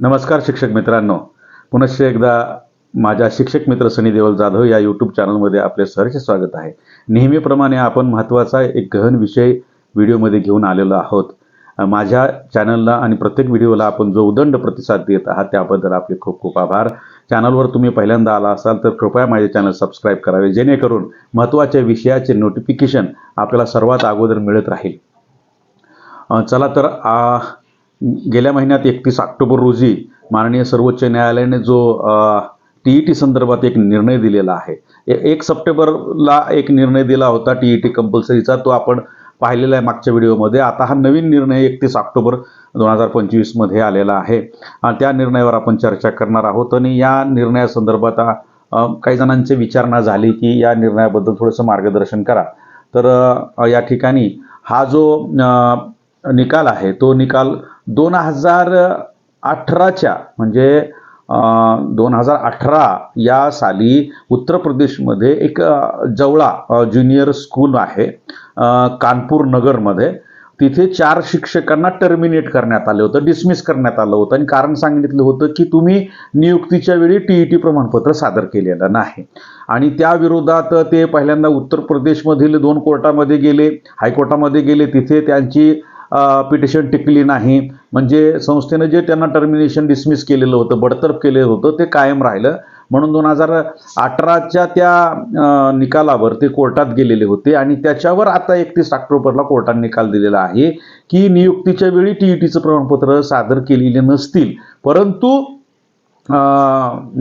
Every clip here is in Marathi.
नमस्कार शिक्षक मित्रांनो. पुनश्च एकदा माझ्या शिक्षक मित्र सनी देवल जाधव या यूट्यूब चॅनलमध्ये आपले सहर्ष स्वागत आहे. नेहमीप्रमाणे आपण महत्त्वाचा एक गहन विषय व्हिडिओमध्ये घेऊन आलेलो आहोत. माझ्या चॅनलला आणि प्रत्येक व्हिडिओला आपण जो उदंड प्रतिसाद देत आहात त्याबद्दल आपले खूप खूप आभार. चॅनलवर तुम्ही पहिल्यांदा आला असाल तर कृपया माझे चॅनल सबस्क्राईब करावे जेणेकरून महत्त्वाच्या विषयाचे नोटिफिकेशन आपल्याला सर्वात अगोदर मिळत राहील. चला तर आ, गेल्या महिन्यात एकतीस ऑक्टोबर रोजी माननीय सर्वोच्च न्यायालयाने जो टी ई टी संदर्भात एक निर्णय दिलेला आहे. एक सप्टेंबरला एक निर्णय दिला होता टी ई टी कंपल्सरीचा. तो आपण पाहिलेला आहे मागच्या व्हिडिओमध्ये. आता हा नवीन निर्णय एकतीस ऑक्टोबर दोन हजार पंचवीसमध्ये आलेला आहे. आणि त्या निर्णयावर आपण चर्चा करणार आहोत. आणि या निर्णयासंदर्भात काही जणांची विचारणा झाली की या निर्णयाबद्दल थोडंसं मार्गदर्शन करा. तर या ठिकाणी हा जो निकाल आहे तो निकाल दोन हजार अठराच्या म्हणजे दोन हजार अठरा या साली उत्तर प्रदेशमध्ये एक जवळा ज्युनियर स्कूल आहे कानपूर नगरमध्ये. तिथे चार शिक्षकांना टर्मिनेट करण्यात आलं होतं डिसमिस करण्यात आलं होतं आणि कारण सांगितलं होतं की तुम्ही नियुक्तीच्या वेळी टी ई टी प्रमाणपत्र सादर केलेलं नाही. आणि त्या विरोधात ते पहिल्यांदा उत्तर प्रदेशमधील दोन कोर्टामध्ये गेले हायकोर्टामध्ये गेले तिथे त्यांची पिटिशन टिकली नाही. म्हणजे संस्थेनं जे त्यांना टर्मिनेशन डिसमिस केलेलं होतं बडतर्फ केलेलं होतं ते कायम राहिलं. म्हणून दोन हजार अठराच्या त्या निकालावर ते कोर्टात गेलेले होते आणि त्याच्यावर आता एकतीस ऑक्टोबरला कोर्टाने निकाल दिलेला आहे की नियुक्तीच्या वेळी टी ई टीचं प्रमाणपत्र सादर केलेले नसतील. परंतु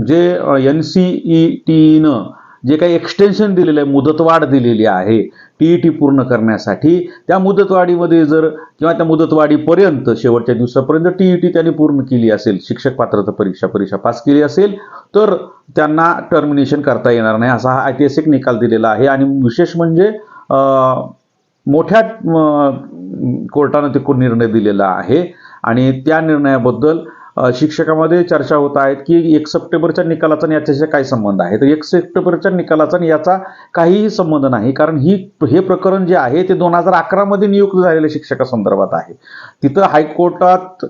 जे एन सी ई टीनं जे काही एक्सटेन्शन दिलेलं आहे मुदतवाढ दिलेली आहे टी ई टी पूर्ण करण्यासाठी त्या मुदतवाढीमध्ये जर किंवा त्या मुदतवाढीपर्यंत शेवटच्या दिवसापर्यंत टी ई टी त्यांनी पूर्ण केली असेल शिक्षक पात्रता परीक्षा परीक्षा पास केली असेल तर त्यांना टर्मिनेशन करता येणार नाही असा हा ऐतिहासिक निकाल दिलेला आहे. आणि विशेष म्हणजे मोठ्या कोर्टानं ते निर्णय दिलेला आहे. आणि त्या निर्णयाबद्दल शिक्षकामध्ये चर्चा होत आहेत की एक सप्टेंबरच्या निकालाचा आणि याच्याशी काय संबंध आहे? तर एक सप्टेंबरच्या निकालाचा आणि याचा काहीही संबंध नाही. कारण ही हे प्रकरण जे आहे ते दोन हजार अकरामध्ये नियुक्त झालेल्या शिक्षकासंदर्भात आहे. तिथं हायकोर्टात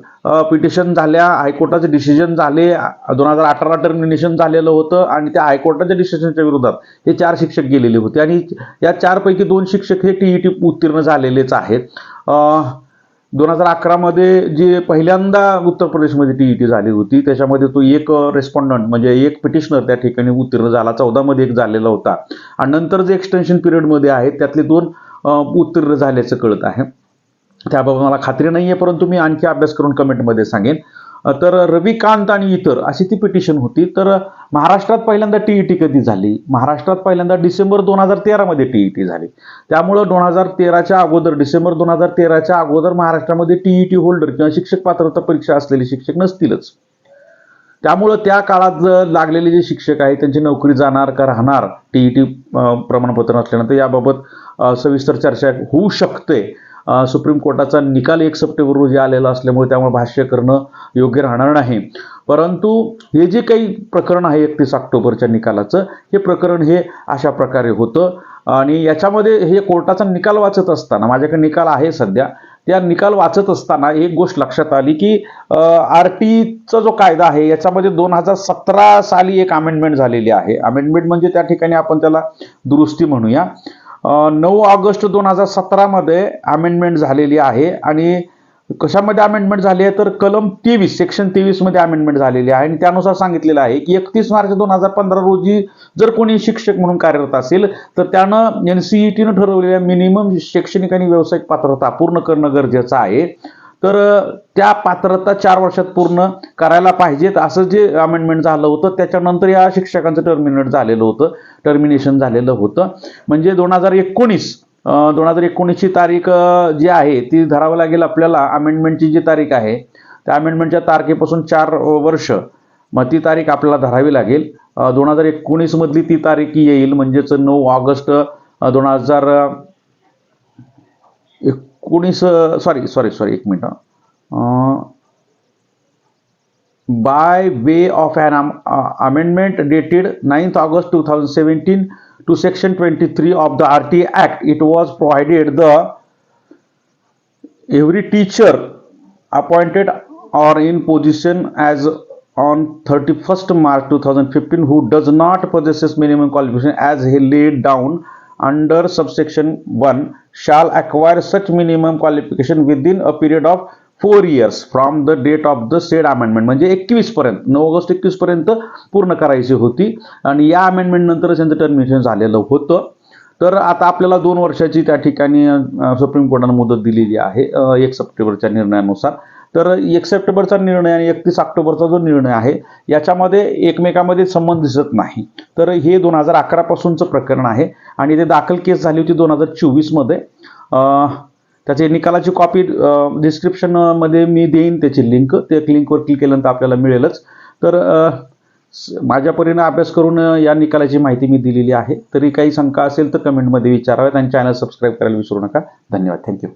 पिटिशन झाल्या हायकोर्टाचे डिसिजन झाले दोन हजार अठरा टर्मिनेशन झालेलं होतं आणि त्या हायकोर्टाच्या डिसिजनच्या विरोधात हे चार शिक्षक गेलेले होते. आणि या चारपैकी दोन शिक्षक हे टी ई टी उत्तीर्ण झालेलेच आहेत. दोन हजार अकरामध्ये जे पहिल्यांदा उत्तर प्रदेशमध्ये टी ई टी झाली होती त्याच्यामध्ये तो एक रेस्पॉन्डंट म्हणजे एक पिटिशनर त्या ठिकाणी उत्तीर्ण झाला. चौदामध्ये एक झालेला होता. आणि नंतर जे एक्सटेन्शन पिरियडमध्ये आहेत त्यातले दोन उत्तीर्ण झाल्याचं कळत आहे. त्याबाबत मला खात्री नाही आहे परंतु मी आणखी अभ्यास करून कमेंटमध्ये सांगेन. तर रविकांत आणि इतर अशी ती पिटिशन होती. तर महाराष्ट्रात पहिल्यांदा टी ई टी कधी झाली? महाराष्ट्रात पहिल्यांदा डिसेंबर दोन हजार तेरामध्ये टी ई टी झाली. त्यामुळं दोन हजार तेराच्या अगोदर डिसेंबर दोन हजार तेराच्या अगोदर महाराष्ट्रामध्ये टी ई टी होल्डर किंवा शिक्षक पात्रता परीक्षा असलेले शिक्षक नसतीलच. त्यामुळं त्या काळात लागलेले जे शिक्षक आहेत त्यांची नोकरी जाणार का राहणार टी ई टी प्रमाणपत्र नसल्यानंतर याबाबत सविस्तर चर्चा होऊ शकते. सुप्रीम कोर्टाचा निकाल एक सप्टेंबर रोजी आलेला असल्यामुळे त्यामुळे भाष्य करणं योग्य राहणार नाही. परंतु हे जे काही प्रकरण आहे एकतीस ऑक्टोबरच्या निकालाचं हे प्रकरण हे अशा प्रकारे होतं. आणि याच्यामध्ये हे कोर्टाचा निकाल वाचत असताना माझ्याकडे निकाल आहे सध्या त्या निकाल वाचत असताना एक गोष्ट लक्षात आली की आर टीचा जो कायदा आहे याच्यामध्ये दोन हजार सतरा साली एक अमेंडमेंट झालेली आहे. अमेंडमेंट म्हणजे त्या ठिकाणी आपण त्याला दुरुस्ती म्हणूया. नऊ ऑगस्ट दोन हजार सतरामध्ये अमेंडमेंट झालेली आहे आणि कशामध्ये अमेंडमेंट झाली आहे तर कलम तेवीस सेक्शन तेवीसमध्ये अमेंडमेंट झालेली आहे. आणि त्यानुसार सांगितलेलं आहे की एकतीस मार्च दोन हजार पंधरा रोजी जर कोणी शिक्षक म्हणून कार्यरत असेल तर त्यानं एन सी ई टीनं ठरवलेल्या मिनिमम शैक्षणिक आणि व्यावसायिक पात्रता पूर्ण करणं गरजेचं आहे. तर त्या पात्रता चार वर्षात पूर्ण करायला पाहिजेत. असं जे अमेंडमेंट झालं होतं त्याच्यानंतर या शिक्षकांचं टर्मिनेट झालेलं होतं. टर्मिनेशन झालेलं होतं. म्हणजे दोन हजार एकोणीस दोन हजार एकोणीसची तारीख जी आहे ती धरावं लागेल आपल्याला अमेंडमेंटची जी तारीख आहे. त्या अमेंडमेंटच्या तारखेपासून चार वर्ष मग ती तारीख आपल्याला धरावी लागेल. दोन हजार एकोणीसमधली ती तारीख येईल म्हणजेच नऊ ऑगस्ट दोन हजार एकोणीस सॉरी सॉरी सॉरी एक minute by way of an amendment dated ninth August two thousand seventeen to section twenty three of the R T act it was provided the every teacher appointed or in position as on 31st March 2015 who does not possesses minimum qualification as he laid down under subsection 1 shall acquire such minimum qualification within a period of four years from the date of the said amendment म्हणजे एकवीस पर्यंत नऊ ऑगस्ट एकवीस पर्यंत पूर्ण करायची होती. आणि या अमेंडमेंट नंतरच त्यांचं टर्मिनेशन झालेलं होतं. तर आता आपल्याला दोन वर्षाची त्या ठिकाणी सुप्रीम कोर्टानं मुदत दिलेली आहे एक सप्टेंबरच्या निर्णयानुसार. तर एक सप्टेंबरचा निर्णय आणि एकतीस ऑक्टोबरचा जो निर्णय आहे याच्यामध्ये एकमेकामध्ये संबंध दिसत नाही. तर हे दोन हजार अकरापासूनचं प्रकरण आहे आणि ते दाखल केस झाली होती दोन हजार चोवीसमध्ये त्याचे निकालाची कॉपी डिस्क्रिप्शनमध्ये मी देईन त्याची लिंक ते लिंकवर क्लिक केल्यानंतर आपल्याला मिळेलच. तर माझ्या परीने अभ्यास करून या निकालाची माहिती मी दिलेली आहे. तरी काही शंका असेल तर कमेंटमध्ये विचाराव्यात आणि चॅनल सबस्क्राईब करायला विसरू नका. धन्यवाद. थँक्यू